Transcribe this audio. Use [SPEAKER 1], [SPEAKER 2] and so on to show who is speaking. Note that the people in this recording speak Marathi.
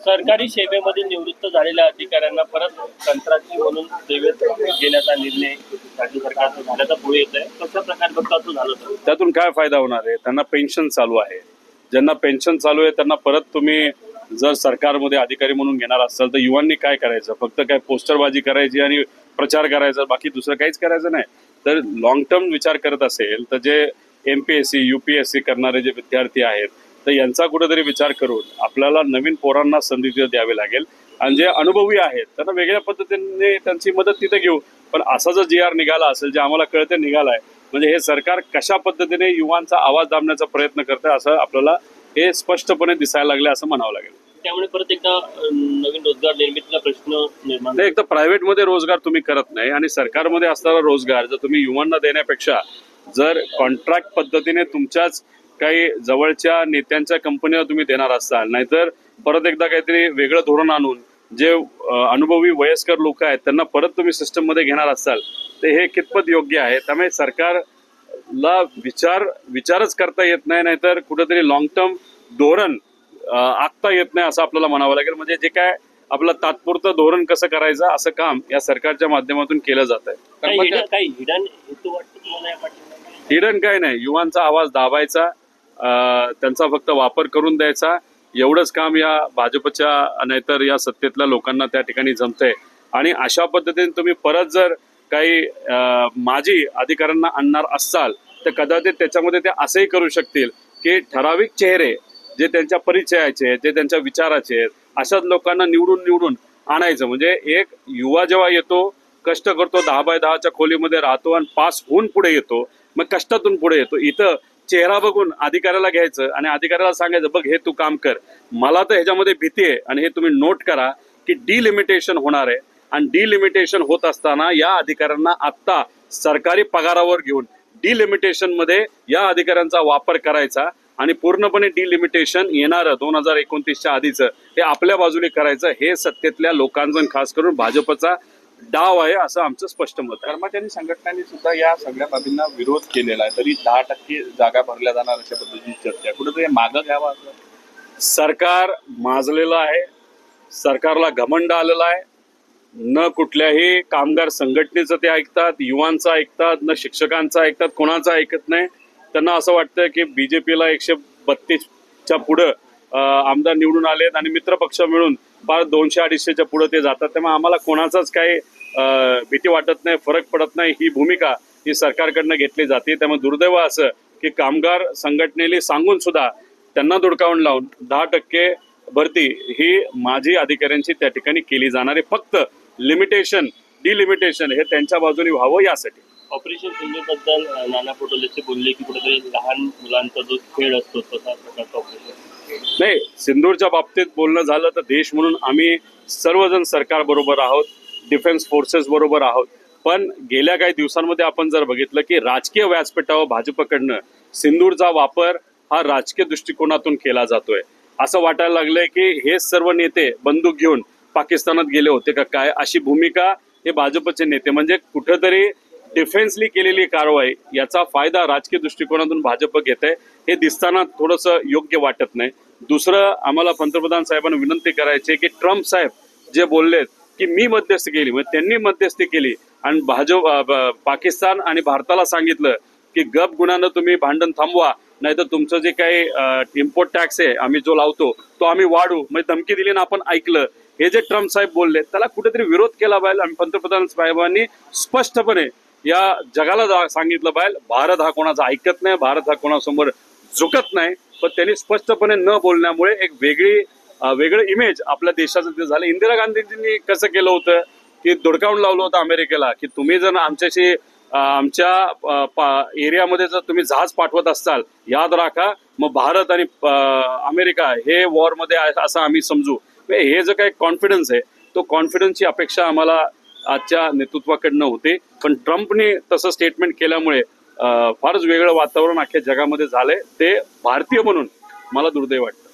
[SPEAKER 1] सरकारी सेवेमध्ये निवृत्त झालेल्या अधिकाऱ्यांना परत कंत्राटी म्हणून सेवेत घेण्याचा निर्णय राज्य सरकारचा झाल्याचा पुढे येत आहे. कशा प्रकारे झालं तर?
[SPEAKER 2] त्यातून काय फायदा होणार आहे? त्यांना पेन्शन चालू आहे. ज्यांना पेन्शन चालू आहे त्यांना परत तुम्ही जर सरकारमध्ये अधिकारी म्हणून घेणार असाल तर युवांनी काय करायचं? फक्त काय पोस्टरबाजी करायची आणि प्रचार करायचा बाकी दुसरं काहीच करायचं नाही. तर लॉंग टर्म विचार करत असेल तर जे M P S C U P S C करणारे जे विद्यार्थी आहेत तर यांचा कुठेतरी विचार करून आपल्याला नवीन पोरांना संधी तिथं द्यावी लागेल. आणि जे अनुभवी आहेत त्यांना वेगळ्या पद्धतीने त्यांची मदत तिथे घेऊ. पण असा जर जी आर निघाला असेल जे आम्हाला कळते निघालाय म्हणजे हे सरकार कशा पद्धतीने युवांचा आवाज दाबण्याचा प्रयत्न करतंय असं आपल्याला हे स्पष्टपणे दिसायला लागले असं म्हणावं लागेल.
[SPEAKER 1] त्यामुळे परत एकदा नवीन रोजगार निर्मितीचा प्रश्न निर्माण
[SPEAKER 2] एक तर प्रायव्हेटमध्ये रोजगार तुम्ही करत नाही आणि सरकारमध्ये असणारा रोजगार जर तुम्ही युवांना देण्यापेक्षा जर कॉन्ट्रॅक्ट पद्धतीने तुमच्याच काही जवळच्या नेत्यांच्या कंपनीला तुम्ही देणार असाल. नाहीतर परत एकदा काहीतरी वेगळं धोरण आणून जे अनुभवी वयस्कर लोक आहेत त्यांना परत तुम्ही सिस्टममध्ये घेणार असाल तर हे कितपत योग्य आहे? त्यामुळे सरकारला विचार विचारच करता येत नाही नाहीतर कुठेतरी लॉंग टर्म धोरण आखता येत नाही असं आपल्याला म्हणावं लागेल. म्हणजे जे काय आपलं तात्पुरतं धोरण कसं करायचं असं काम या सरकारच्या माध्यमातून केलं जात आहे.
[SPEAKER 1] हिडन
[SPEAKER 2] काय नाही. युवांचा आवाज दाबायचा त्यांचा फक्त वापर करून द्यायचा. एवढंच काम या भाजपच्या नाहीतर या सत्तेतल्या लोकांना त्या ठिकाणी जमतंय. आणि अशा पद्धतीने तुम्ही परत जर काही अं, माजी अधिकाऱ्यांना आणणार असाल तर कदाचित त्याच्यामध्ये ते असंही करू शकतील की ठराविक चेहरे जे त्यांच्या परिचयाचे आहेत जे त्यांच्या विचाराचे आहेत अशाच लोकांना निवडून निवडून आणायचं. म्हणजे एक युवा जेव्हा येतो कष्ट करतो दहा बाय दहाच्या खोलीमध्ये राहतो आणि पास होऊन पुढे येतो मग कष्टातून पुढे येतो. इथं चेहरा बघून अधिकाऱ्याला घ्यायचं आणि अधिकाऱ्याला सांगायचं बघ हे तू काम कर. मला तर ह्याच्यामध्ये भीती आहे आणि हे तुम्ही नोट करा की डिलिमिटेशन होणार आहे. आणि डिलिमिटेशन होत असताना या अधिकाऱ्यांना आत्ता सरकारी पगारावर घेऊन डिलिमिटेशनमध्ये या अधिकाऱ्यांचा वापर करायचा आणि पूर्णपणे डिलिमिटेशन येणारं दोन हजार एकोणतीसच्या आधीचं हे आपल्या बाजूने करायचं हे सत्तेतल्या लोकांचं खास करून भाजपचा डाव आहे असं आमचं स्पष्ट मत आहे.
[SPEAKER 3] कर्मचारी संघटनांनी सुद्धा या सगळ्या बाबींना विरोध केलेला आहे. तरी दहा टक्के जागा भरल्या जाणार अशा पद्धतीची चर्चा आहे. कुठेतरी मागं घ्यावा
[SPEAKER 2] सरकार माजलेलं आहे. सरकारला घमंड आलेला आहे. न कुठल्याही कामगार संघटनेचं ते ऐकतात युवांचं ऐकतात न शिक्षकांचं ऐकतात कोणाचं ऐकत नाही. त्यांना असं वाटतं की बीजेपीला एकशे बत्तीसच्या पुढं आमदार निवडून आलेत आणि मित्रपक्ष मिळून फार दोनशे अडीचशेच्या पुढं ते जातात. त्यामुळे आम्हाला कोणाचाच काही भीती वाटत नाही फरक पडत नाही. ही भूमिका ही सरकारकडनं घेतली जाते. त्यामुळे दुर्दैव असं की कामगार संघटनेने सांगून सुद्धा त्यांना धुडकावून लावून दहा टक्के भरती ही माझी अधिकाऱ्यांची त्या ठिकाणी केली जाणारी फक्त लिमिटेशन डिलिमिटेशन हे त्यांच्या बाजूने व्हावं यासाठी.
[SPEAKER 1] ऑपरेशन सिंधूबद्दल नाना पटोलेचे बोलले की कुठेतरी लहान मुलांचा जो खेळ असतो तसा प्रकारचा ऑपरेशन
[SPEAKER 2] नाही सिंदूरच्या बाबतीत बोलणं झालं तर देश म्हणून आम्ही सर्वजण सरकार बरोबर आहोत डिफेन्स फोर्सेस बरोबर आहोत. पण गेल्या काही दिवसांमध्ये आपण जर बघितलं की राजकीय व्यासपीठावर भाजपकडनं सिंदूरचा वापर हा राजकीय दृष्टिकोनातून केला जातोय. असं वाटायला लागलंय की हे सर्व नेते बंदूक घेऊन पाकिस्तानात गेले होते का काय? अशी भूमिका हे भाजपचे नेते. म्हणजे कुठंतरी डिफेन्सली केलेली कारवाई याचा फायदा राजकीय दृष्टिकोनातून भाजप घेत आहे. हे दिसताना थोडंसं योग्य वाटत नाही. दुसरं आम्हाला पंतप्रधान साहेबांना विनंती करायची की ट्रम्प साहेब जे बोललेत की मी मध्यस्थी केली म्हणजे त्यांनी मध्यस्थी केली आणि भाजप पाकिस्तान आणि भारताला सांगितलं की गप गुणानं तुम्ही भांडण थांबवा नाहीतर तुमचं जे काही इम्पोर्ट टॅक्स आहे आम्ही जो लावतो तो आम्ही वाढू. म्हणजे धमकी दिली ना आपण ऐकलं. हे जे ट्रम्प साहेब बोलले त्याला कुठेतरी विरोध केला पाहिजे. आणि पंतप्रधान साहेबांनी स्पष्टपणे या जगाला जा- सांगितलं पाहिजे भारत हा कोणाचा ऐकत नाही भारत हा कोणासमोर झुकत नाही. पण त्यांनी स्पष्टपणे न बोलण्यामुळे एक वेगळी वेगळं इमेज आपल्या देशाचं ते झालं. इंदिरा गांधीजींनी कसं केलं होतं की धुडकावून लावलं होतं अमेरिकेला की तुम्ही जर आमच्याशी आमच्या पा- एरियामध्ये जर तुम्ही जहाज पाठवत असाल याद राखा मग भारत आणि अमेरिका हे वॉरमध्ये आहे असं आम्ही समजू. हे जो काही कॉन्फिडन्स आहे तो कॉन्फिडन्सची अपेक्षा आम्हाला आजच्या नेतृत्वाकडनं होते. पण ट्रम्पने तसं स्टेटमेंट केल्यामुळे फारच वेगळं वातावरण अख्ख्या जगामध्ये झालंय. ते भारतीय म्हणून मला दुर्दैव वाटतं.